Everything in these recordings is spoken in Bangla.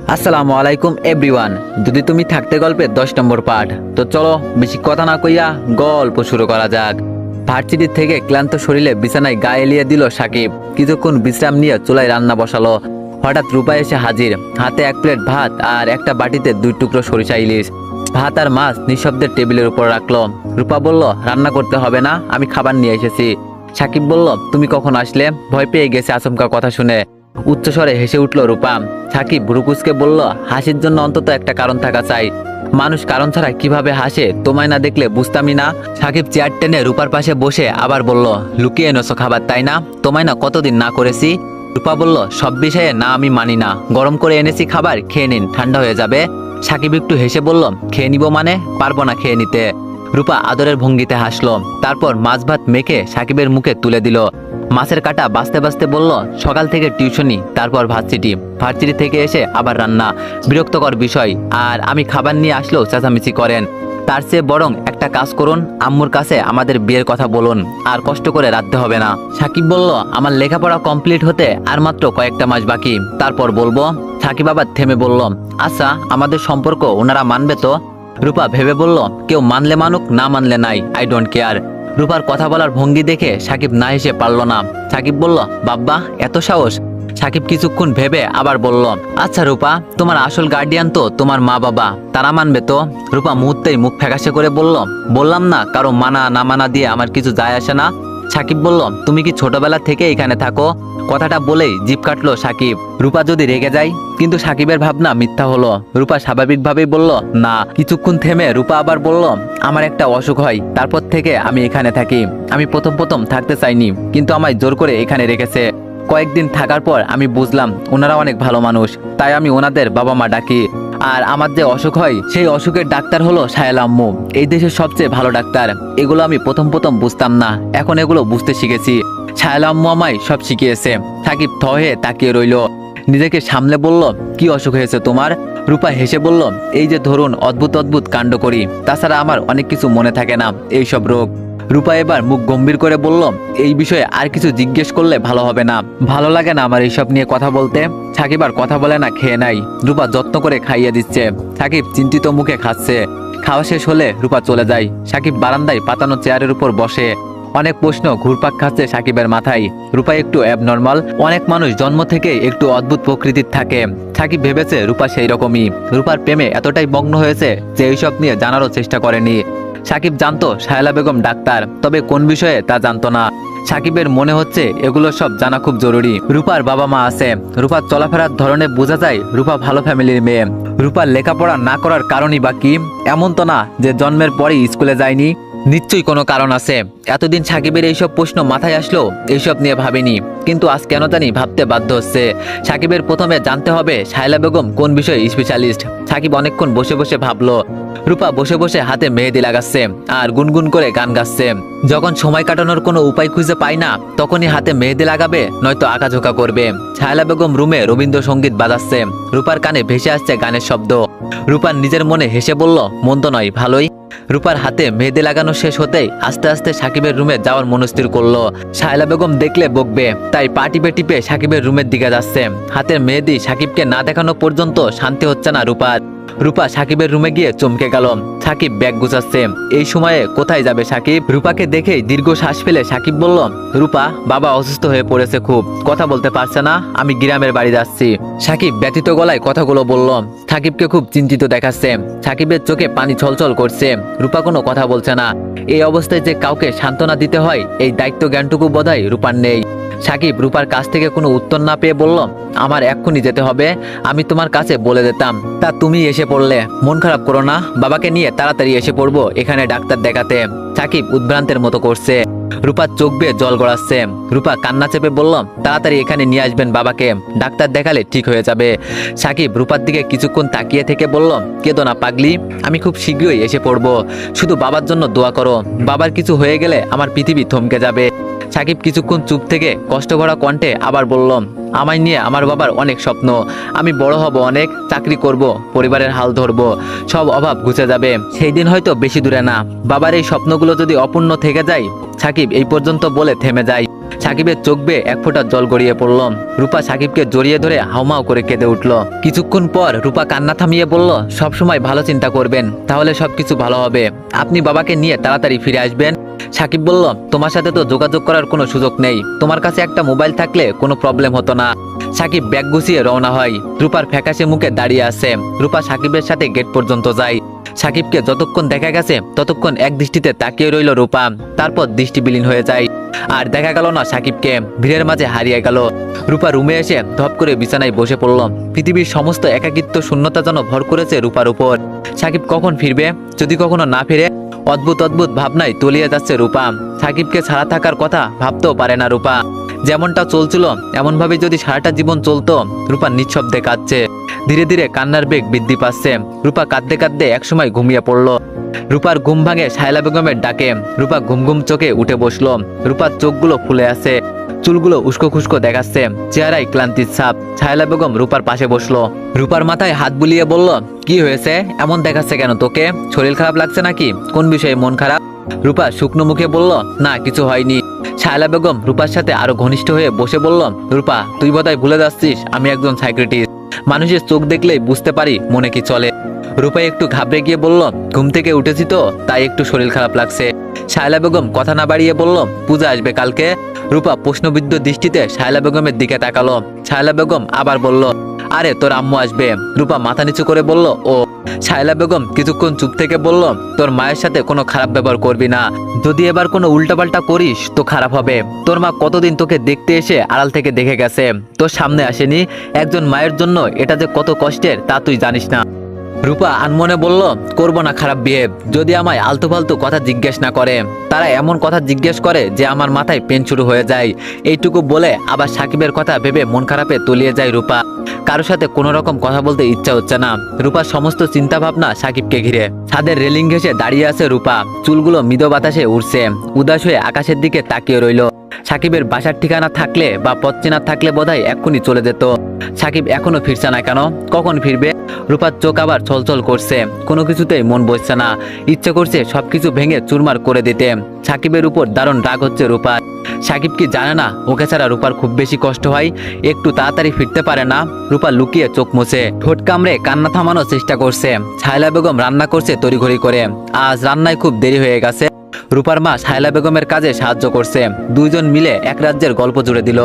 আসসালামু আলাইকুম, এভরিওয়ান। যদি তুমি থাকতে গল্পের দশ নম্বর পাঠ, তো চলো বেশি কথা না কইয়া গল্প শুরু করা যাক। ভার্সিটি থেকে ক্লান্ত শরীরে বিছানায় গায়ে এলিয়ে দিল সাকিব। কিছুক্ষণ বিশ্রাম নিয়ে চুলায় রান্না বসালো। হঠাৎ রূপা এসে হাজির। হাতে এক প্লেট ভাত আর একটা বাটিতে দুই টুকরো সরিষা ইলিশ। ভাত আর মাছ নিঃশব্দের টেবিলের উপর রাখল। রূপা বলল, রান্না করতে হবে না, আমি খাবার নিয়ে এসেছি। সাকিব বলল, তুমি কখন আসলে? ভয় পেয়ে গেছে আচমকা কথা শুনে। উচ্চস্বরে হেসে উঠল রূপা। সাকিব ভুরুকুসকে বলল, হাসির জন্য অন্তত একটা কারণ থাকা চাই। মানুষ কারণ ছাড়া কীভাবে হাসে তোমায় না দেখলে বুঝতামই না। সাকিব চেয়ার টেনে রূপার পাশে বসে আবার বলল, লুকিয়ে এনেছো খাবার, তাই না? তোমায় না কতদিন না করেছি? রূপা বলল, সব বিষয়ে না আমি মানি না। গরম করে এনেছি খাবার, খেয়ে নিন, ঠান্ডা হয়ে যাবে। সাকিব একটু হেসে বলল, খেয়ে নিব মানে? পারব না খেয়ে নিতে। রূপা আদরের ভঙ্গিতে হাসলো। তারপর মাছ ভাত মেখে সাকিবের মুখে তুলে দিল। মাছের কাটা বাঁচতে বাঁচতে বলল, সকাল থেকে টিউশনি, তারপর ভার্সিটি। ভার্সিটি থেকে এসে আবার রান্না। বিরক্তকর বিষয়। আর আমি খাবার নিয়ে আসলেও চেঁচামেচি করেন। তার চেয়ে বরং একটা কাজ করুন, আম্মুর কাছে আমাদের বিয়ের কথা বলুন। আর কষ্ট করে রাখতে হবে না। সাকিব বলল, আমার লেখাপড়া কমপ্লিট হতে আর মাত্র কয়েকটা মাস বাকি। তারপর বলব? সাকিব আবার থেমে বলল আচ্ছা আমাদের সম্পর্ক ওনারা মানবে তো? রূপা ভেবে বলল, কেউ মানলে মানুক, না মানলে নাই। আই ডোন্ট কেয়ার রূপার কথা বলার ভঙ্গি দেখে সাকিব না হেসে পারল না। সাকিব বলল, বাব্বা, এত সাহস? সাকিব কিছুক্ষণ ভেবে আবার বলল আচ্ছা রূপা, তোমার আসল গার্ডিয়ান তো তোমার মা বাবা, তারা মানবে তো? রূপা মুহূর্তেই মুখ ফ্যাকাশে করে বলল, বললাম না, কারও মানা না মানা দিয়ে আমার কিছু যায় আসে না। সাকিব বলল, তুমি কি ছোটবেলা থেকে এখানে থাকো? কথাটা বলেই জিপ কাটলো সাকিব। রূপা যদি রেগে যায়, কিন্তু সাকিবের ভাবনা মিথ্যা হলো। রূপা স্বাভাবিকভাবেই বলল, না। কিছুক্ষণ থেমে রূপা আবার বলল, আমার একটা অসুখ হয়, তারপর থেকে আমি এখানে থাকি। আমি প্রথম প্রথম থাকতে চাইনি, কিন্তু আমায় জোর করে এখানে রেখেছে। কয়েকদিন থাকার পর আমি বুঝলাম, ওনারা অনেক ভালো মানুষ, তাই আমি ওনাদের বাবা মা ডাকি। আর আমার যে অসুখ হয়, সেই অসুখের ডাক্তার হলো সাহেল আম্মু। এই দেশের সবচেয়ে ভালো ডাক্তার। এগুলো আমি প্রথম প্রথম বুঝতাম না। এখন এগুলো বুঝতে শিখেছি। সাহেল আম্মু আমায় সব শিখিয়েছে। সাকিব থ হয়ে তাকিয়ে রইল। নিজেকে সামলে বলল, কি অসুখ হয়েছে তোমার? রূপা হেসে বলল, এই যে ধরুন, অদ্ভুত অদ্ভুত কাণ্ড করি। তাছাড়া আমার অনেক কিছু মনে থাকে না এই সব রোগ। রূপা এবার মুখ গম্ভীর করে বলল, এই বিষয়ে আর কিছু জিজ্ঞেস করলে ভালো হবে না। ভালো লাগে না আমার এইসব নিয়ে কথা বলতে। সাকিব আর কথা বলে না, খেয়ে নাই। রূপা যত্ন করে খাইয়ে দিচ্ছে। সাকিব চিন্তিত মুখে খাচ্ছে। খাওয়া শেষ হলে রূপা চলে যায়। সাকিব বারান্দায় পাতানো চেয়ারের উপর বসে। অনেক প্রশ্ন ঘুরপাক খাচ্ছে সাকিবের মাথায়। রূপা একটু অ্যাবনর্মাল অনেক মানুষ জন্ম থেকে একটু অদ্ভুত প্রকৃতির থাকে। সাকিব ভেবেছে রূপা সেই রকমই রূপার প্রেমে এতটাই মগ্ন হয়েছে যে এইসব নিয়ে জানারও চেষ্টা করেনি। সাকিব জানতো শায়লা বেগম ডাক্তার, তবে কোন বিষয়ে তা জানতো না। সাকিবের মনে হচ্ছে এগুলো সব জানা খুব জরুরি। রূপার বাবা মা আছে। রূপার চলাফেরার ধরনে বোঝা যায় রূপা ভালো ফ্যামিলির মেয়ে। রূপার লেখাপড়া না করার কারণই বা কি? এমন তো না যে জন্মের পরেই স্কুলে যায়নি। নিশ্চয়ই কোনো কারণ আছে। এতদিন সাকিবের এইসব প্রশ্ন মাথায় আসলো, এইসব নিয়ে ভাবিনি। কিন্তু আজ কেন জানি ভাবতে বাধ্য হচ্ছে। সাকিবের প্রথমে জানতে হবে শায়লা বেগম কোন বিষয়ে স্পেশালিস্ট সাকিব অনেকক্ষণ বসে বসে ভাবলো। রূপা বসে বসে হাতে মেহেদি লাগাচ্ছে আর গুনগুন করে গান গাচ্ছে। যখন সময় কাটানোর কোনো উপায় খুঁজে পায় না, তখনই হাতে মেহেদি লাগাবে, নয়তো আঁকাঝোঁকা করবে। ছায়লা বেগম রুমে রবীন্দ্রসঙ্গীত বাজাচ্ছে। রূপার কানে ভেসে আসছে গানের শব্দ। রূপার নিজের মনে হেসে বলল, মন্দ নয়, ভালোই। রূপার হাতে মেহেদি লাগানো শেষ হতেই আস্তে আস্তে সাকিবের রুমে যাওয়ার মনস্থির করল। শায়লা বেগম দেখলে বকবে, তাই পা টিপে টিপে সাকিবের রুমের দিকে যাচ্ছে। হাতের মেহেদি সাকিবকে না দেখানো পর্যন্ত শান্তি হচ্ছে না রূপার। রূপা সাকিবের রুমে গিয়ে চমকে গেল। সাকিব ব্যাগ গুছাচ্ছে। এই সময়ে কোথায় যাবে সাকিব? রূপাকে দেখেই দীর্ঘ শ্বাস ফেলে সাকিব বলল, রূপা, বাবা অসুস্থ হয়ে পড়েছে খুব। কথা বলতে পারছে না। আমি গ্রামের বাড়ি যাচ্ছি। সাকিব ব্যতীত গলায় কথাগুলো বলল। সাকিবকে খুব চিন্তিত দেখাচ্ছে। সাকিবের চোখে পানি ছলছল করছে। রূপা কোনো কথা বলছে না। এই অবস্থায় যে কাউকে সান্ত্বনা দিতে হয়, এই দায়িত্ব জ্ঞানটুকু বোধহয় রূপার নেই। সাকিব রূপার কাছ থেকে কোনো উত্তর না পেয়ে বলল, আমার এক্ষুনি যেতে হবে, আমি তোমার কাছে বলে দিতাম। তা তুমি এসে পড়লে। মন খারাপ করো না, বাবাকে নিয়ে তাড়াতাড়ি এসে পড়ব এখানে ডাক্তার দেখাতে। সাকিব উদ্ভ্রান্তের মতো করছে। রূপার চোখ বেয়ে জল গড়াচ্ছে। রূপা কান্না চেপে বলল, তাড়াতাড়ি এখানে নিয়ে আসবেন বাবাকে। ডাক্তার দেখালে ঠিক হয়ে যাবে। সাকিব রূপার দিকে কিছুক্ষণ তাকিয়ে থেকে বলল, কেদো না পাগলি, আমি খুব শীঘ্রই এসে পড়ব। শুধু বাবার জন্য দোয়া করো। বাবার কিছু হয়ে গেলে আমার পৃথিবী থমকে যাবে। সাকিব কিছুক্ষণ চুপ থেকে কষ্ট ভরা কণ্ঠে আবার বলল আমায় নিয়ে আমার বাবার অনেক স্বপ্ন। আমি বড় হব, অনেক চাকরি করব, পরিবারের হাল ধরব, সব অভাব ঘুচে যাবে। সেই দিন হয়তো বেশি দূরে না। বাবার এই স্বপ্নগুলো যদি অপূর্ণ থেকে যায়, সাকিব এই পর্যন্ত বলে থেমে যায়। সাকিবের চোখ বেয়ে এক ফোঁটা জল গড়িয়ে পড়ল। রূপা সাকিবকে জড়িয়ে ধরে হাউমাউ করে কেঁদে উঠল। কিছুক্ষণ পর রূপা কান্না থামিয়ে বলল, সবসময় ভালো চিন্তা করবেন, তাহলে সবকিছু ভালো হবে। আপনি বাবাকে নিয়ে তাড়াতাড়ি ফিরে আসবেন। সাকিব বলল, তোমার সাথে তো যোগাযোগ করার কোনো সুযোগ নেই। তোমার কাছে একটা মোবাইল থাকলে কোনো প্রবলেম হতো না। সাকিব ব্যাগ গুছিয়ে রওনা হয়। রূপার ফ্যাকাশে মুখে দাঁড়িয়ে আছে। রূপা সাকিবের সাথে গেট পর্যন্ত যায়। সাকিবকে যতক্ষণ দেখা গেছে, ততক্ষণ এক দৃষ্টিতে তাকিয়ে রইল রূপা। তারপর দৃষ্টি বিলীন হয়ে যায়। আর দেখা গেল না সাকিবকে। ভিড়ের মাঝে হারিয়ে গেল। রূপা রুমে এসে ধপ করে বিছানায় বসে পড়ল। পৃথিবীর সমস্ত একাকিত্ব শূন্যতা যেন ভর করেছে রূপার উপর। সাকিব কখন ফিরবে? যদি কখনো না ফিরে অদ্ভুত অদ্ভুত ভাবনায় তলিয়ে যাচ্ছে রূপা। সাকিবকে ছাড়া থাকার কথা ভাবতেও পারে না রূপা। যেমনটা চলছিল, এমনভাবে যদি সারাটা জীবন চলতো, রূপা নিঃশব্দে কাঁদছে। ধীরে ধীরে কান্নার বেগ বৃদ্ধি পাচ্ছে। রূপা কাঁদতে কাঁদতে একসময় ঘুমিয়ে পড়ল। রূপার ঘুম ভাঙে শায়লা বেগমের ডাকে। রূপা ঘুম ঘুম চোখে উঠে বসল। রূপার চোখগুলো ফুলে আছে। চুলগুলো উস্কো খুস্কো দেখাচ্ছে। চেহারায় ক্লান্তির ছাপ। ছায়লা বেগম রূপার পাশে বসল। রূপার মাথায় হাত বুলিয়ে বলল, কি হয়েছে? এমন দেখাচ্ছে কেন তোকে? শরীর খারাপ লাগছে নাকি? কোন বিষয়ে মন খারাপ? রূপা শুকনো মুখে বলল, না, কিছু হয়নি। শায়লা বেগম রূপার সাথে আরও ঘনিষ্ঠ হয়ে বসে বলল, রূপা, তুই বোধহয় ভুলে যাচ্ছিস, আমি একজন সাইক্রেটিস্ট মানুষের চোখ দেখলেই বুঝতে পারি মনে কি চলে। রূপা একটু ঘাবড়ে গিয়ে বলল, ঘুম থেকে উঠেছি তো, তাই একটু শরীর খারাপ লাগছে। শায়লা বেগম কথা না বাড়িয়ে বলল, পূজা আসবে কালকে? রূপা প্রশ্নবিদ্ধ দৃষ্টিতে শায়লা বেগমের দিকে তাকালো। শায়লা বেগম আবার বলল, আরে, তোর আম্মু আসবে। রূপা মাথা নিচু করে বলল, ও। শায়লা বেগম কিছুক্ষণ চুপ থেকে বলল, তোর মায়ের সাথে কোনো খারাপ ব্যবহার করবি না। যদি এবার কোনো উল্টাপাল্টা করিস, তো খারাপ হবে। তোর মা কতদিন তোকে দেখতে এসে আড়াল থেকে দেখে গেছে? তোর সামনে আসেনি? একজন মায়ের জন্য এটা যে কত কষ্টের, তা তুই জানিস না। রূপা আনমনে বলল, করব না খারাপ বিয়ে যদি আমায় আলতু ফালতু কথা জিজ্ঞেস না করে, তারা এমন কথা জিজ্ঞেস করে যে আমার মাথায় পেন শুরু হয়ে যায়। এইটুকু বলে আবার সাকিবের কথা ভেবে মন খারাপে তলিয়ে যায় রূপা। কারোর সাথে কোনো রকম কথা বলতে ইচ্ছা হচ্ছে না। রূপার সমস্ত চিন্তা ভাবনা সাকিবকে ঘিরে। ছাদের রেলিং ঘেসে দাঁড়িয়ে আছে রূপা। চুলগুলো মৃদ বাতাসে উড়ছে। উদাস হয়ে আকাশের দিকে তাকিয়ে রইল। সাকিবের বাসার ঠিকানা থাকলে বা পথ চেনা থাকলে বোধহয় এক্ষুনি চলে যেত। সাকিব এখনও ফিরছে না কেন? কখন ফিরবে? রূপার চোখ আবার ছলছল করছে। কোনো কিছুতেই মন বসছে না। ইচ্ছে করছে সবকিছু ভেঙে চুরমার করে দিতে। সাকিবের উপর দারুণ রাগ হচ্ছে রূপার। সাকিব কি জানে না, ওকে ছাড়া রূপার খুব বেশি কষ্ট হয়? একটু তাড়াতাড়ি ফিরতে পারে না? রূপা লুকিয়ে চোখ মুছে। ঠোঁট কামড়ে কান্না থামানোর চেষ্টা করছে। ছায়লা বেগম রান্না করছে তড়িঘড়ি করে। আজ রান্নায় খুব দেরি হয়ে গেছে। রূপার মা শায়লা বেগমের কাজে সাহায্য করছে। দুইজন মিলে এক রাজ্যের গল্প জুড়ে দিল।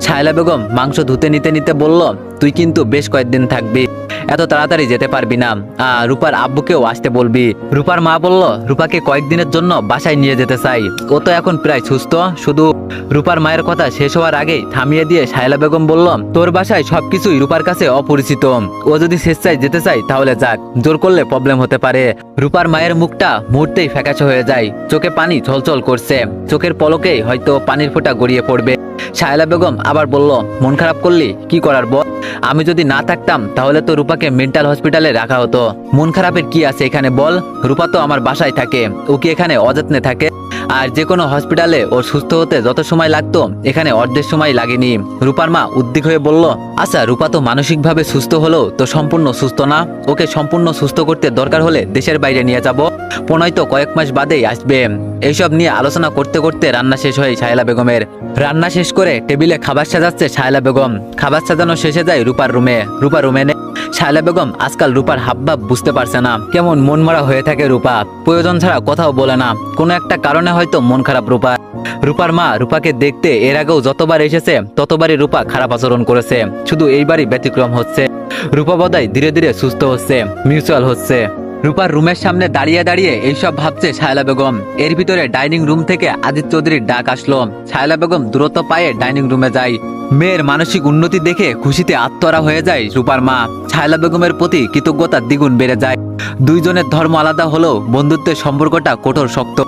শায়লা বেগম মাংস ধুতে নিতে নিতে বলল, তুই কিন্তু বেশ কয়েকদিন থাকবি। এত তাড়াতাড়ি যেতে পারবি না। আহ, রূপার আব্বুকেও আসতে বলবি। রূপার মা বলল রূপাকে কয়েকদিনের জন্য বাসায় নিয়ে যেতে চাই। ও তো এখন প্রায় সুস্থ। শুধু রূপার মায়ের কথা শেষ হওয়ার আগেই থামিয়ে দিয়ে শায়লা বেগম বলল তোর বাসায় সবকিছুই রূপার কাছে অপরিচিত। ও যদি স্বেচ্ছায় যেতে চাই তাহলে যাক। জোর করলে প্রবলেম হতে পারে। রূপার মায়ের মুখটা মুহূর্তেই ফ্যাকাশে হয়ে যায়। চোখে পানি ছলছল করছে। চোখের পলকেই হয়তো পানির ফোঁটা গড়িয়ে পড়বে। শায়লা বেগম আবার বলল মন খারাপ করলি? কি করার বল? আমি যদি না থাকতাম, তাহলে তো রূপাকে মেন্টাল হসপিটালে রাখা হতো। মন খারাপের কি আছে এখানে বল? রূপা তো আমার বাসায় থাকে। ও কি এখানে অযত্নে থাকে? আর যে কোনো হসপিটালে ও সুস্থ হতে যত সময় লাগতো, এখানে অর্ধেক সময় লাগেনি। রূপার মা উদ্দিক হয়ে বলল আচ্ছা রূপা তো মানসিকভাবে সুস্থ হলেও তো সম্পূর্ণ সুস্থ না? ওকে সম্পূর্ণ সুস্থ করতে দরকার হলে দেশের বাইরে নিয়ে যাব। পনয় তো কয়েক মাস বাদেই আসবে। এইসব নিয়ে আলোচনা করতে করতে রান্না শেষ হয় শায়লা বেগমের। রান্না শেষ করে টেবিলে খাবার সাজাচ্ছে শায়লা বেগম। খাবার সাজানো শেষে যায় রূপার রুমে। রূপা রুমে নে শায়লা বেগম আজকাল রূপার হাবভাব বুঝতে পারছে না। কেমন মন মরা হয়ে থাকে রূপা। প্রয়োজন ছাড়া কথাও বলে না। কোনো একটা কারণে হয়তো মন খারাপ রূপা। রূপার মা রূপাকে দেখতে এর আগেও যতবার এসেছে, ততবারই রূপা খারাপ আচরণ করেছে। শুধু এইবারই ব্যতিক্রম হচ্ছে। রূপা বদাই ধীরে ধীরে সুস্থ হচ্ছে মিউচুয়াল হচ্ছে। রূপার রুমের সামনে দাঁড়িয়ে দাঁড়িয়ে এইসব ভাবছে শায়লা বেগম। এর ভিতরে ডাইনিং রুম থেকে আদিত চৌধুরীর ডাক আসলো। শায়লা বেগম দ্রুত পায়ে ডাইনিং রুমে যায়। মেয়ের মানসিক উন্নতি দেখে খুশিতে আত্মরা হয়ে যায় রূপার মা। ছায়লা বেগমের প্রতি কৃতজ্ঞতা দ্বিগুণ বেড়ে যায়। দুইজনের ধর্ম আলাদা হলেও বন্ধুত্বের সম্পর্কটা কঠোর শক্ত।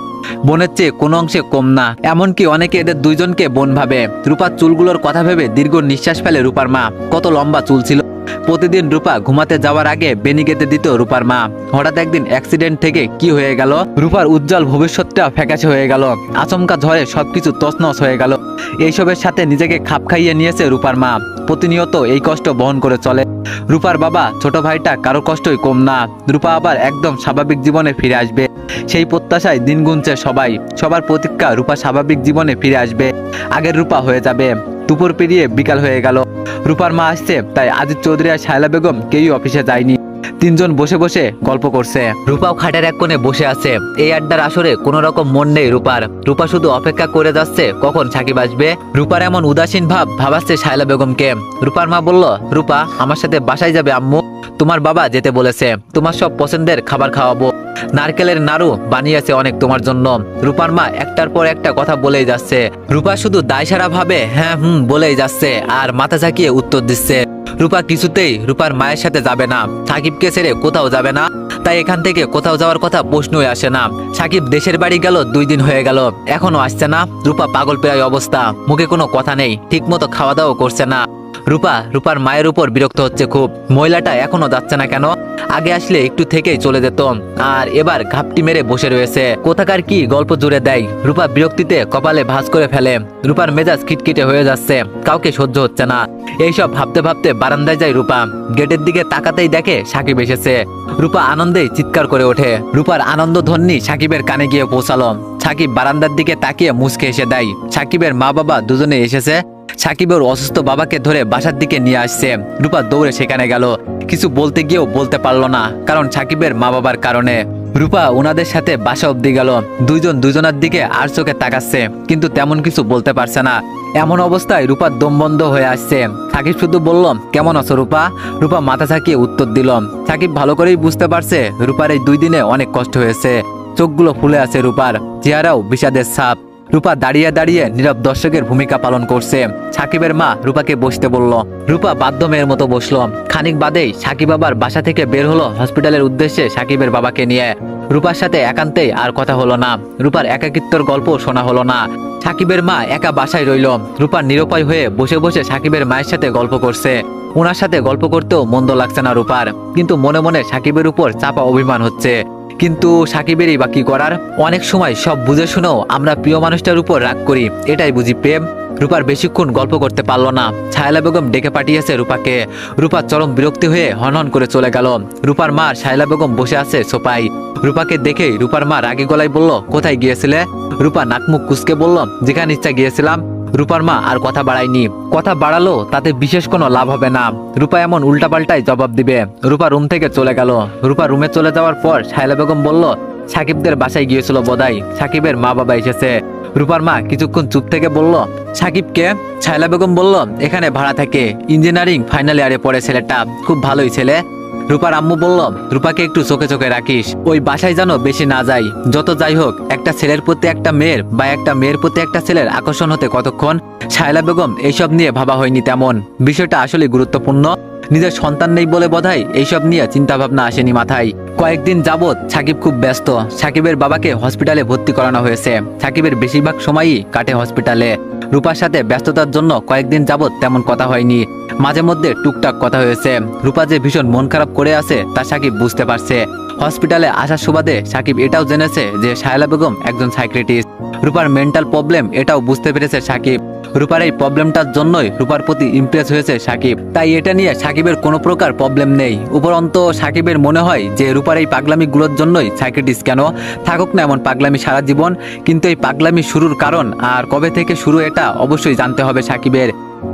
বোনের চেয়ে কোনো অংশে কম না। এমনকি অনেকে এদের দুইজনকে বোন ভাবে। রূপার চুলগুলোর কথা ভেবে দীর্ঘ নিঃশ্বাস ফেলে রূপার মা। কত লম্বা চুল ছিল। প্রতিদিন রূপা ঘুমাতে যাওয়ার আগে বেনি গেতে দিত রূপার মা। হঠাৎ একদিন অ্যাক্সিডেন্ট থেকে কি হয়ে গেল? রূপার উজ্জ্বল ভবিষ্যৎটা ফ্যাকাশে হয়ে গেল। আচমকা ঝড়ে সবকিছু তছনছ হয়ে গেল। এইসবের সাথে নিজেকে খাপ খাইয়ে নিয়েছে রূপার মা। প্রতিনিয়ত এই কষ্ট বহন করে চলে। রূপার বাবা, ছোট ভাইটা কারও কষ্টই কম না। রূপা আবার একদম স্বাভাবিক জীবনে ফিরে আসবে। সেই প্রত্যাশায় দিন গুনছে সবাই। সবার প্রতীক্ষা রূপা স্বাভাবিক জীবনে ফিরে আসবে। আগের রূপা হয়ে যাবে। দুপুর পেরিয়ে বিকাল হয়ে গেল। রূপার মা আসছে, তাই আজিজ চৌধুরী আর শায়লা বেগম কেউই অফিসে যায়নি। তিনজন বসে বসে গল্প করছে। রূপাও খাটের এক কোণে বসে আছে। এই আড্ডার আসরে কোনো রকম মন নেই রূপার। রূপা শুধু অপেক্ষা করে যাচ্ছে, কখন সাকিব আসবে? রূপার এমন উদাসীন ভাব ভাবাচ্ছে শায়লা বেগমকে। রূপার মা বলল, রূপা, আমার সাথে বাসায় যাবে, আম্মু। তোমার বাবা যেতে বলেছে। তোমার সব পছন্দের খাবার খাওয়াবো। নারকেলের নাড়ু বানিয়েছে অনেক তোমার জন্য। রূপার মা একটার পর একটা কথা বলেই যাচ্ছে। রূপা শুধু দায়সারা ভাবে হ্যাঁ হুম, বলেই যাচ্ছে আর মাথা ঝাঁকিয়ে উত্তর দিচ্ছে। রূপা কিছুতেই রূপার মায়ের সাথে যাবে না। সাকিবকে ছেড়ে কোথাও যাবে না। তাই এখান থেকে কোথাও যাওয়ার কথা প্রশ্নই আসে না। সাকিব দেশের বাড়ি গেল, দুই দিন হয়ে গেল। এখনও আসছে না। রূপা পাগল প্রায় অবস্থা। মুখে কোনো কথা নেই। ঠিক মতো খাওয়া দাওয়া করছে না। রূপা, রূপার মায়ের উপর বিরক্ত হচ্ছে খুব। মহিলাটা এখনও যাচ্ছে না কেন? আগে আসলে একটু থেকেই চলে যেত। আর এবার ঘাপটি মেরে বসে রয়েছে। কোথাকার কি গল্প জুড়ে দেয়? রূপা বিরক্তিতে কপালে ভাঁজ করে ফেলে। রূপার মেজাজ খিটখিটে হয়ে যাচ্ছে। কাউকে সহ্য হচ্ছে না। এইসব ভাবতে ভাবতে বারান্দায় যায় রূপা। গেটের দিকে তাকাতেই দেখে সাকিব এসেছে। রূপা আনন্দে চিৎকার করে ওঠে। রূপার আনন্দ ধ্বনি সাকিবের কানে গিয়ে পৌঁছালো। সাকিব বারান্দার দিকে তাকিয়ে মুসকে এসে দেয়। সাকিবের মা বাবা দুজনে এসেছে। সাকিবের অসুস্থ বাবাকে ধরে বাসার দিকে নিয়ে আসছে। রূপা দৌড়ে সেখানে গেল। কিছু বলতে গিয়েও বলতে পারল না, কারণ সাকিবের মা বাবার কারণে। রূপা ওনাদের সাথে বাসা অব্দি গেল। দুইজন দুজনের দিকে আর চোখে তাকাচ্ছে, কিন্তু তেমন কিছু বলতে পারছে না। এমন অবস্থায় রূপার দম বন্ধ হয়ে আসছে। সাকিব শুধু বলল, কেমন আছো রূপা? রূপা মাথা ঝাঁকিয়ে উত্তর দিল, সাকিব ভালো করেই বুঝতে পারছে, রূপার এই দুই দিনে অনেক কষ্ট হয়েছে। চোখগুলো ফুলে আছে রূপার। চেহারাও বিষাদের ছাপ। রূপা দাঁড়িয়ে দাঁড়িয়ে নীরব দর্শকের ভূমিকা পালন করছে। সাকিবের মা রূপাকে বসতে বলল। রূপা বাধ্য মেয়ের মতো বসল। খানিক বাদেই সাকিব বাবার বাসা থেকে বের হলো হসপিটালের উদ্দেশ্যে সাকিবের বাবাকে নিয়ে। রূপার সাথে একান্তেই আর কথা হলো না। রূপার একাকিত্বর গল্প শোনা হলো না। সাকিবের মা একা বাসায় রইল। রূপার নিরুপায় হয়ে বসে বসে সাকিবের মায়ের সাথে গল্প করছে। ওনার সাথে গল্প করতেও মন্দ লাগছে না রূপার। কিন্তু মনে মনে সাকিবের উপর চাপা অভিমান হচ্ছে। কিন্তু সাকিবেরই বা কি করার অনেক সময় সব বুঝে শুনেও আমরা প্রিয় মানুষটার উপর রাগ করি, এটাই বুঝি প্রেম। রূপার বেশিক্ষণ গল্প করতে পারল না। ছায়লা বেগম ডেকে পাঠিয়েছে রূপাকে। রূপার চরম বিরক্তি হয়ে হনহন করে চলে গেল। রূপার মা শায়লা বেগম বসে আছে সোপাই রূপাকে দেখেই রূপার মা রাগে গলায় বলল, কোথায় গিয়েছিলে? রূপা নাকমুখ কুচকে বলল, যেখানে ইচ্ছা গিয়েছিলাম। রূপার মা আর কথা বাড়ায়নি। কথা বাড়ালো, তাতে বিশেষ কোনো লাভ হবে না। রূপা এমন উল্টাপাল্টাই জবাব দিবে। রূপা রুম থেকে চলে গেল। রূপা রুমে চলে যাওয়ার পর শায়লা বেগম বলল, সাকিবদের বাসায় গিয়েছিল বোধাই সাকিবের মা বাবা এসেছে। রূপার মা কিছুক্ষণ চুপ থেকে বলল সাকিবকে ছায়লা বেগম বলল, এখানে ভাড়া থাকে। ইঞ্জিনিয়ারিং ফাইনাল ইয়ারে পড়ে ছেলেটা। খুব ভালোই ছেলে। রূপার আম্মু বলল, রূপাকে একটু চোখে চোখে রাখিস। ওই বাসায় যেন বেশি না যাই। যত যাই হোক, একটা ছেলের প্রতি একটা মেয়ের বা একটা মেয়ের প্রতি একটা ছেলের আকর্ষণ হতে কতক্ষণ? শায়লা বেগম, এইসব নিয়ে ভাবা হয়নি তেমন। বিষয়টা আসলে গুরুত্বপূর্ণ। নিজের সন্তান নেই বলে বোধহয় এইসব নিয়ে চিন্তা ভাবনা আসেনি মাথায়। কয়েকদিন যাবৎ সাকিব খুব ব্যস্ত। সাকিবের বাবাকে হসপিটালে ভর্তি করানো হয়েছে। সাকিবের বেশিরভাগ সময়ই কাটে হসপিটালে। রূপার সাথে ব্যস্ততার জন্য কয়েকদিন যাবৎ তেমন কথা হয়নি। মাঝে মধ্যে টুকটাক কথা হয়েছে। রূপা যে ভীষণ মন খারাপ করে আছে, তা সাকিব বুঝতে পারছে। হসপিটালে আসার সুবাদে সাকিব এটাও জেনেছে যে শায়লা বেগম একজন সাইক্রেটিস্ট রূপার মেন্টাল প্রবলেম এটাও বুঝতে পেরেছে সাকিব। রূপার এই প্রবলেমটার জন্যই রূপার প্রতি ইমপ্রেস হয়েছে সাকিব। তাই এটা নিয়ে সাকিবের কোনো প্রকার প্রবলেম নেই। উপরন্ত সাকিবের মনে হয় যে রূপার এই পাগলামিগুলোর জন্যই সাইক্রেটিস্ট কেন? থাকুক না এমন পাগলামি সারা জীবন, কিন্তু এই পাগলামি শুরুর কারণ আর কবে থেকে শুরু এটা অবশ্যই জানতে হবে সাকিবের।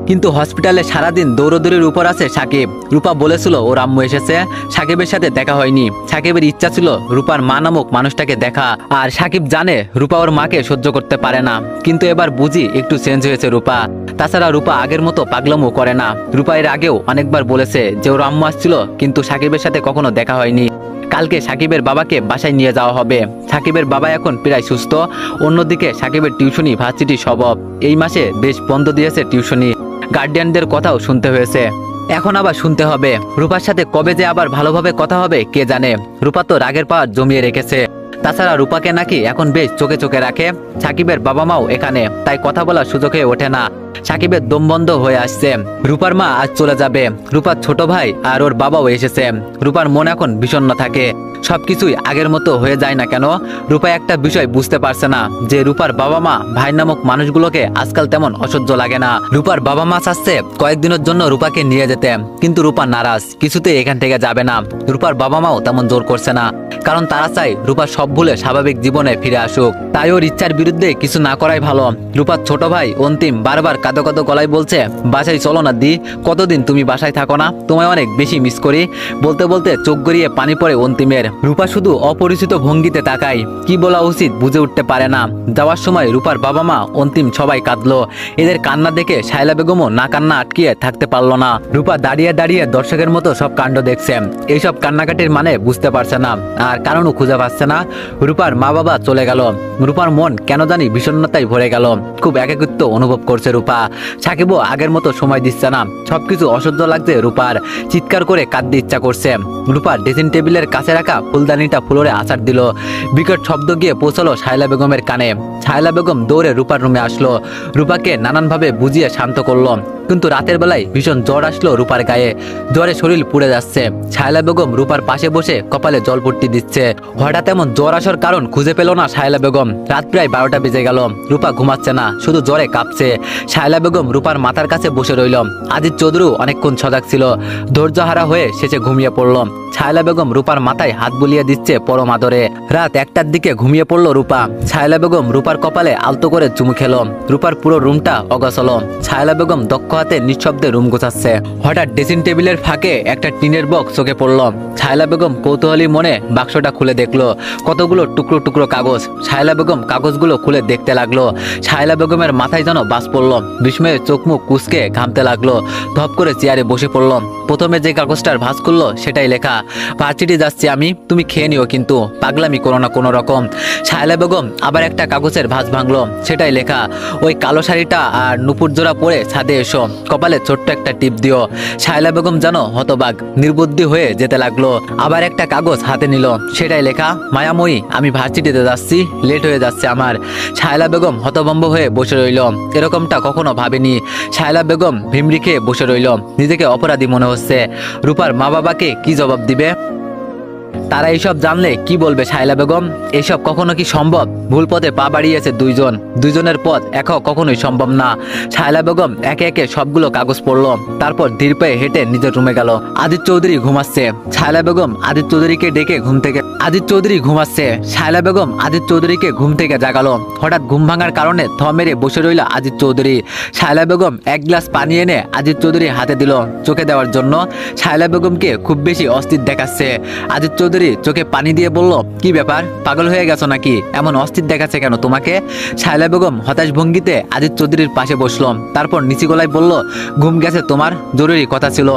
কিন্তু হসপিটালে সারাদিন দৌড়দৌড়ির উপর আছে সাকিব। রূপা বলেছিল, ওর আম্মু এসেছে। সাকিবের সাথে দেখা হয়নি। সাকিবের ইচ্ছা ছিল, রূপার মা নামক মানুষটাকে দেখা। আর সাকিব জানে, রূপা ওর মাকে সহ্য করতে পারে না। কিন্তু এবার বুঝি একটু চেঞ্জ হয়েছে রূপা। তাছাড়া রূপা আগের মতো পাগলামো করে না। রূপা এর আগেও অনেকবার বলেছে যে, ওর আম্মু আসছিল, কিন্তু সাকিবের সাথে কখনো দেখা হয়নি। কালকে সাকিবের বাবাকে বাসায় নিয়ে যাওয়া হবে। সাকিবের বাবা এখন প্রায় সুস্থ। অন্যদিকে সাকিবের টিউশনি ভার্সিটি স্বভাব এই মাসে বেশ বন্ধ দিয়েছে টিউশনি। গার্ডিয়ানদের কথাও শুনতে হয়েছে। এখন আবার শুনতে হবে, রূপার সাথে কবে যে আবার ভালোভাবে কথা হবে কে জানে? রূপা তো রাগের পাওয়ার জমিয়ে রেখেছে। তাছাড়া রূপাকে নাকি এখন বেশ চোখে চোখে রাখে। সাকিবের বাবা মাও এখানে, তাই কথা বলার সুযোগে ওঠে না। সাকিবের দম বন্ধ হয়ে আসছে। রূপার মা আজ চলে যাবে। রূপার ছোট ভাই আর ওর বাবাও এসেছে। রূপার মন এখন বিষণ্ণ থাকে। সবকিছুই আগের মতো হয়ে যায় না কেন? রূপা একটা বিষয় বুঝতে পারছে না, যে রূপার বাবা মা ভাই নামক মানুষগুলোকে আজকাল তেমন অসহ্য লাগে না। রূপার বাবা মা চাচ্ছে কয়েকদিনের জন্য রূপাকে নিয়ে যেতে, কিন্তু রূপা নারাজ, কিছুতেই এখান থেকে যাবে না। রূপার বাবা মাও তেমন জোর করছে না, কারণ তারা চায় রূপা সব ভুলে স্বাভাবিক জীবনে ফিরে আসুক। তাই ওর ইচ্ছার বিরুদ্ধে কিছু না করাই ভালো। রূপার ছোট ভাই অন্তিম বারবার কাদো কাদো গলায় বলছে, বাসায় চলো না দি, কতদিন তুমি বাসায় থাকো না? তোমায় অনেক বেশি মিস করি। বলতে বলতে চোখ গড়িয়ে পানি পড়ে অন্তিমের। রূপা শুধু অপরিচিত ভঙ্গিতে তাকায়। কি বলা উচিত বুঝে উঠতে পারে না। যাওয়ার সময় রূপার বাবা মা অন্তিম সবাই কাঁদলো। এদের কান্না দেখে শায়লা বেগমও না কান্না আটকিয়ে থাকতে পারল না। রূপা দাঁড়িয়ে দাঁড়িয়ে দর্শকের মতো সব কাণ্ড দেখছে। এইসব কান্নাকাটির মানে বুঝতে পারছে না, আর কারণও খুঁজে পাচ্ছে না। রূপার মা বাবা চলে গেল। রূপার মন কেন জানি বিষণ্ণতায় ভরে গেল। খুব একাকিত্ব অনুভব করছে রূপা। সাকিবও আগের মতো সময় দিচ্ছে না। সবকিছু অসহ্য লাগছে রূপার। চিৎকার করে কাঁদতে ইচ্ছা করছে। রূপার ড্রেসিং টেবিলের কাছে রাখা ফুলদানিটা ফুলরে আছাড় দিল। বিকট শব্দ গিয়ে পৌঁছলো শায়লা বেগমের কানে। শায়লা বেগম দৌড়ে রূপার রুমে আসলো। রূপাকে নানানভাবে বুঝিয়ে শান্ত করল। কিন্তু রাতের বেলায় ভীষণ জ্বর আসলো রূপার গায়ে। জ্বরে শরীর পুড়ে যাচ্ছে। শায়লা বেগম রূপার পাশে বসে কপালে জল পট্টি দিচ্ছে। হঠাৎ এমন জ্বর আসার কারণ খুঁজে পেল না শায়লা বেগম। রাত প্রায় বারোটা বেজে গেল। রূপা ঘুমাচ্ছে না, শুধু জ্বরে কাঁপছে। শায়লা বেগম রূপার মাথার কাছে বসে রইল। আজিজ চৌধুরী অনেকক্ষণ সজাগ ছিল। ধৈর্যহারা হয়ে শেষে ঘুমিয়ে পড়ল। ছায়লা বেগম রূপার মাথায় হাত বুলিয়ে দিচ্ছে পরম আদরে। রাত একটার দিকে ঘুমিয়ে পড়ল রূপা। ছায়লা বেগম রূপার কপালে আলতো করে চুমু খেলো। রূপার পুরো রুমটা অগসল ছায়লা বেগম দক্ষ হাতে নিঃশব্দে রুম গোছাচ্ছে। হঠাৎ ড্রেসিং টেবিলের ফাঁকে একটা টিনের বক্স চোখে পড়ল। ছায়লা বেগম কৌতূহলী মনে বাক্সটা খুলে দেখল। কতগুলো টুকরো টুকরো কাগজ। ছায়লা বেগম কাগজগুলো খুলে দেখতে লাগল। ছায়লা বেগমের মাথায় যেন বাস পড়ল। বিস্ময়ে চোখ মুখ কুচকে ঘামতে লাগল। ধপ করে চেয়ারে বসে পড়ল। প্রথমে যে কাগজটার ভাঁজ করল, সেটাই লেখা পার্টিটি যাচ্ছি আমি, তুমি খেয়ে নিও কিন্তু। পাগলামি করো না কোনো রকম। ছায়লা বেগম আবার একটা কাগজের ভাঁজ ভাঙলো। সেটাই লেখা, ওই কালো শাড়িটা আর নুপুর জোড়া পরে ছাদে এসো। কপালে ছোট্ট একটা টিপ দিও। ছায়লা বেগম জানো হতবাগ নির্বুদ্ধি হয়ে যেতে লাগল। আবার একটা কাগজ হাতে নিল। সেটাই লেখা, মায়াময়ী, আমি ভার্সিটিতে যাচ্ছি, লেট হয়ে যাচ্ছে আমার। ছায়লা বেগম হতভম্ব হয়ে বসে রইল। এরকমটা কখনো ভাবেনি। ছায়লা বেগম ভিমরি খেয়ে বসে রইল। নিজেকে অপরাধী মনে হচ্ছে। রূপার মা বাবাকে কি জবাব দিবে? তারা এইসব জানলে কি বলবে শায়লা বেগম? এইসব কখনো কি সম্ভব? ভুল পথে পা বাড়িয়েছে দুইজন। দুইজনের পথ একক কখনোই সম্ভব না। শায়লা বেগম একে একে সবগুলো কাগজ পড়ল। তারপর ধীর পায়ে হেঁটে নিজের রুমে গেল। আদিত চৌধুরী ঘুমাচ্ছে। শায়লা বেগম আদিত চৌধুরীকে ডেকে ঘুম থেকে আদিত চৌধুরী ঘুমাচ্ছে। শায়লা বেগম আদিত চৌধুরীকে ঘুম থেকে জাগালো। হঠাৎ ঘুম ভাঙার কারণে থ মেরে বসে রইল আজিত চৌধুরী। শায়লা বেগম এক গ্লাস পানি এনে আজিত চৌধুরী হাতে দিল চোখে দেওয়ার জন্য। শায়লা বেগমকে খুব বেশি অস্থির দেখাচ্ছে। আজিত চৌধুরী চোখে পানি দিয়ে বলল, কি ব্যাপার? পাগল হয়ে গেছো নাকি? এমন অস্থির দেখাচ্ছে কেন তোমাকে? শায়লা বেগম হতাশ ভঙ্গিতে আজিত চৌধুরীর পাশে বসল তারপর নিচি গলায় বলল, ঘুম গেছে তোমার? জরুরি কথা ছিল।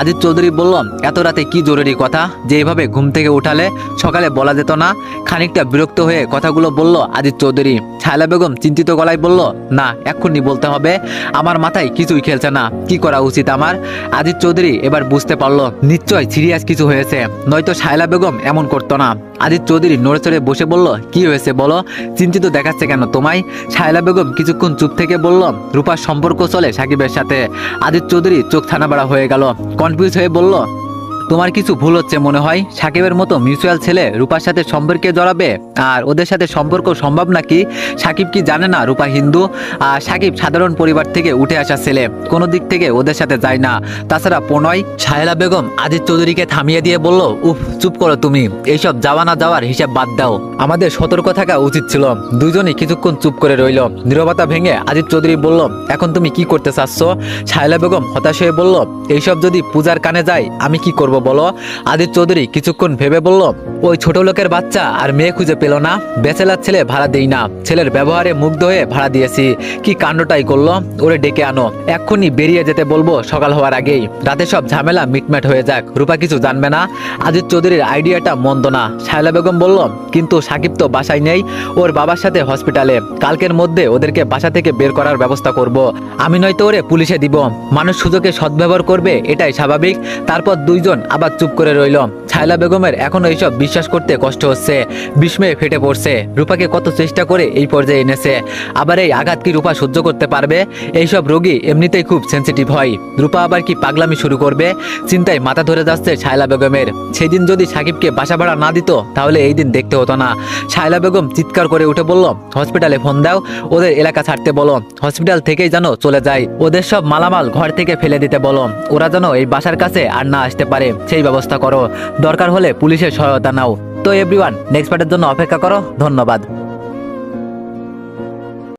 আজিত চৌধুরী বলল, এত রাতে কি জরুরি কথা? যে এইভাবে ঘুম থেকে উঠালে সকালে বলা যেত না? খানিকটা বিরক্ত হয়ে কথাগুলো বলল আজিত চৌধুরী। ছায়লা বেগম চিন্তিত গলায় বলল, না, এক্ষুনি বলতে হবে। আমার মাথায় কিছুই খেলছে না। কি করা উচিত আমার? আজিত চৌধুরী এবার বুঝতে পারল, নিশ্চয় সিরিয়াস কিছু হয়েছে। নয়তো শায়লা বেগম এমন করতো না। আদিত চৌধুরী নড়ে চড়ে বসে বলল, কি হয়েছে বলো? চিন্তিত দেখাচ্ছে কেন তোমায়? শায়লা বেগম কিছুক্ষণ চুপ থেকে বলল, রূপার সম্পর্ক চলে সাকিবের সাথে। আদিত চৌধুরী চোখ থানা বাড়া হয়ে গেল কনফিউজ হয়ে বলল তোমার কিছু ভুল হচ্ছে মনে হয়? সাকিবের মতো মিউচুয়াল ছেলে রূপার সাথে সম্পর্কে জড়াবে? আর ওদের সাথে সম্পর্ক সম্ভব নাকি? সাকিব কি জানে না রূপা হিন্দু? আর সাকিব সাধারণ পরিবার থেকে উঠে আসা ছেলে কোনো দিক থেকে ওদের সাথে যায় না। তাছাড়া প্রণয়? সাহেলা বেগম আদিত চৌধুরীকে থামিয়ে দিয়ে বলল উফ চুপ করো তুমি। এইসব যাওয়া না যাওয়ার হিসাব বাদ দাও। আমাদের সতর্ক থাকা উচিত ছিল। দুজনই কিছুক্ষণ চুপ করে রইল। নীরবতা ভেঙে আদিত চৌধুরী বলল এখন তুমি কি করতে চাচ্ছ? সাহেলা বেগম হতাশ হয়ে বলল এইসব যদি পূজার কানে যায় আমি কি করব বলো। আদিত চৌধুরী কিছুক্ষণ ভেবে বলল ওই ছোট লোকের বাচ্চা আর মেয়ে খুঁজে পেল না। বেচেলার ছেলে ভাড়া দেই না। ছেলের ব্যবহারে মুগ্ধ হয়ে ভাড়া দিয়েছি। কি কাণ্ডটাই করল? ওরে ডেকে আনো। এক্ষুনি বেরিয়ে যেতে বলব সকাল হওয়ার আগেই। রাতে সব ঝামেলা মিটমেট হয়ে যাক। রূপা কিছু জানবে না। আজিত চৌধুরীর আইডিয়াটা মন্দ না। শায়লা বেগম বলল, কিন্তু সাকিব তো বাসায় নেই। ওর বাবার সাথে হসপিটালে। কালকের মধ্যে ওদেরকে বাসা থেকে বের করার ব্যবস্থা করব। আমি নয়তো ওরে পুলিশে দিব। মানুষ সুযোগে সদ্ব্যবহার করবে, এটাই স্বাভাবিক। তারপর দুইজন আবার চুপ করে রইল। ছায়লা বেগমের এখনও এইসব বিষয় নিঃশ্বাস করতে কষ্ট হচ্ছে। বিস্ময়ে ফেটে পড়ছে। রূপাকে কত চেষ্টা করে এই পর্যায়ে এনেছে। আবার এই আঘাত কি রূপা সহ্য করতে পারবে? এইসব রোগী এমনিতেই খুব সেন্সিটিভ হয়। রূপা আবার কি পাগলামি শুরু করবে? চিন্তায় মাথা ধরে যাচ্ছে শায়লা বেগমের। সেই দিন যদি সাকিবকে বাসা ভাড়া না দিত, তাহলে এই দিন দেখতে হতো না। শায়লা বেগম চিৎকার করে উঠে বলল, হসপিটালে ফোন দাও, ওদের এলাকা ছাড়তে বলো। হসপিটাল থেকেই যেন চলে যায়। ওদের সব মালামাল ঘর থেকে ফেলে দিতে বলো। ওরা যেন এই বাসার কাছে আর না আসতে পারে। সেই ব্যবস্থা করো। দরকার হলে পুলিশের সহায়তা নাও। তো এভরিওয়ান নেক্সট পার্টের জন্য অপেক্ষা করো। ধন্যবাদ।